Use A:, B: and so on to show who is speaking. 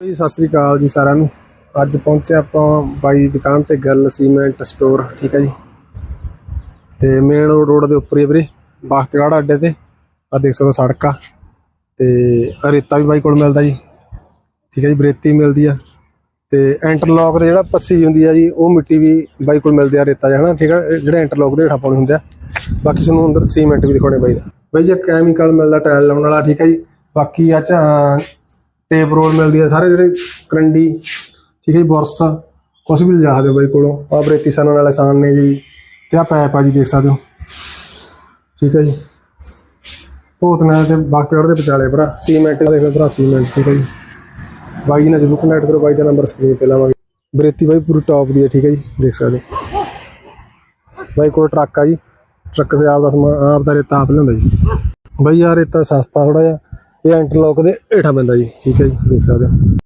A: ਜੀ, ਸਤਿ ਸ੍ਰੀ ਅਕਾਲ ਜੀ ਸਾਰਿਆਂ ਨੂੰ। ਅੱਜ ਪਹੁੰਚੇ ਆਪਾਂ ਬਾਈ ਦੀ ਦੁਕਾਨ ਤੇ ਗੱਲ ਸੀਮੈਂਟ ਸਟੋਰ ਠੀਕ ਹੈ ਜੀ? ਤੇ ਮੇਨ ਰੋਡ ਰੋਡ ਦੇ ਉੱਪਰ ਹੀ ਆ ਵੀਰੇ, ਬਾਖਤਗੜ੍ਹ ਅੱਡੇ ਤੇ। ਆ ਦੇਖ ਸਕਦੇ ਹੋ ਸੜਕ ਆ। ਤੇ ਰੇਤਾ ਵੀ ਬਾਈ ਕੋਲ ਮਿਲਦਾ ਜੀ। ਠੀਕ ਹੈ ਜੀ, ਬਰੇਤੀ ਮਿਲਦੀ ਆ। ਤੇ ਇੰਟਰਲੌਕ ਦੇ ਜਿਹੜਾ ਪੱਸੀ ਹੁੰਦੀ ਆ ਜੀ, ਉਹ ਮਿੱਟੀ ਵੀ ਬਾਈ ਕੋਲ ਮਿਲਦੀ ਆ ਰੇਤਾ ਜਿਹਾ ਹਨਾ ਠੀਕ ਆ? ਜਿਹੜਾ ਜਿਹੜੇ ਇੰਟਰਲੌਕ ਦੇ ਹੇਠਾਂ ਪਾਉਣੇ ਹੁੰਦੇ ਆ। ਬਾਕੀ ਤੁਹਾਨੂੰ ਅੰਦਰ ਸੀਮੈਂਟ ਵੀ ਦਿਖਾਉਣੇ ਬਾਈ ਦਾ। ਬਾਈ ਜੀ ਕੈਮੀਕਲ ਮਿਲਦਾ ਟਾਇਲ ਲਾਉਣ ਵਾਲਾ, ਠੀਕ ਹੈ ਜੀ? ਬਾਕੀ ਆ ਚਾ ਟੇਪ ਰੋਲ ਮਿਲਦੀ ਹੈ ਸਾਰੇ ਜਿਹੜੇ ਕਰੰਡੀ, ਠੀਕ ਹੈ ਜੀ, ਬੁਰਸ, ਕੁਛ ਵੀ ਲਿਜਾ ਸਕਦੇ ਹੋ ਬਾਈ ਕੋਲੋਂ। ਆ ਬਰੇਤੀ ਸਾਨਾਂ ਵਾਲੇ ਸਾਨ ਨੇ ਜੀ, ਤੇ ਆ ਪੈਪ ਆ ਜੀ, ਦੇਖ ਸਕਦੇ ਹੋ। ਠੀਕ ਹੈ ਜੀ। ਭੂਤਨਾ ਤੇ ਬਾਖਤਗੜ੍ਹ ਦੇ ਵਿਚਾਲੇ ਭਰਾ, ਸੀਮੈਂਟ ਦਾ ਦੇਖੋ ਭਰਾ, ਸੀਮੈਂਟ, ਠੀਕ ਹੈ ਜੀ। ਬਾਈ ਜੀ ਨਾਲ ਜ਼ਰੂਰ ਕਨੈਕਟ ਕਰੋ, ਬਾਈ ਦਾ ਨੰਬਰ ਸਕਰੀਨ ਤੇ ਲਾਵਾਂਗੇ। ਬਰੇਤੀ ਬਾਈ ਪੂਰੀ ਟੌਪ ਦੀ ਹੈ ਠੀਕ ਹੈ ਜੀ, ਦੇਖ ਸਕਦੇ ਹੋ। ਬਾਈ ਕੋਲ ਟਰੱਕ ਆ ਜੀ, ਟਰੱਕ ਤੇ ਆਪ ਦਾ ਸਮਾਨ ਆਪ ਦਾ ਰੇਤਾ ਆਪ ਲਿਆਉਂਦਾ ਜੀ। ਬਾਈ ਯਾਰ ਰੇਤਾ ਸਸਤਾ ਥੋੜਾ ਜਿਹਾ ਇਹ ਇੰਟਰਲੌਕ ਦੇ ਹੇਠਾਂ ਪੈਂਦਾ ਜੀ ਠੀਕ ਹੈ ਜੀ ਦੇਖ ਸਕਦੇ ਹੋ।